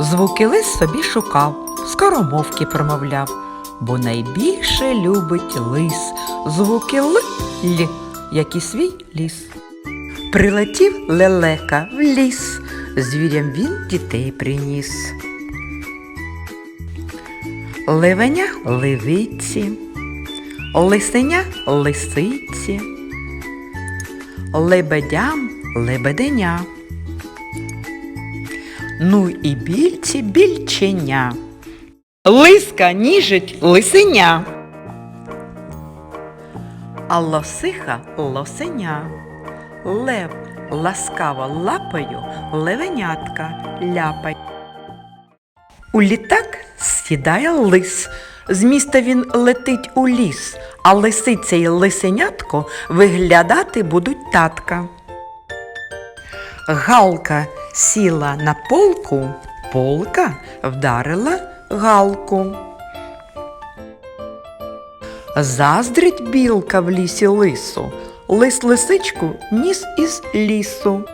Звуки лис собі шукав, скоромовки промовляв, бо найбільше любить лис звуки л, як і свій ліс. Прилетів лелека в ліс, звірям він дітей приніс. Ливеня ливиці, лисеня лисиці, лебедям лебеденя. Ну і більці більченя. Лиска ніжить лисеня. А лосиха лосеня. Лев ласкаво лапою левенятка ляпай. У літак сідає лис. З міста він летить у ліс, а лисиця й лисенятко виглядати будуть татка. Галка сіла на полку, полка вдарила галку. Заздрить білка в лісі лису, лис лисичку ніс із лісу.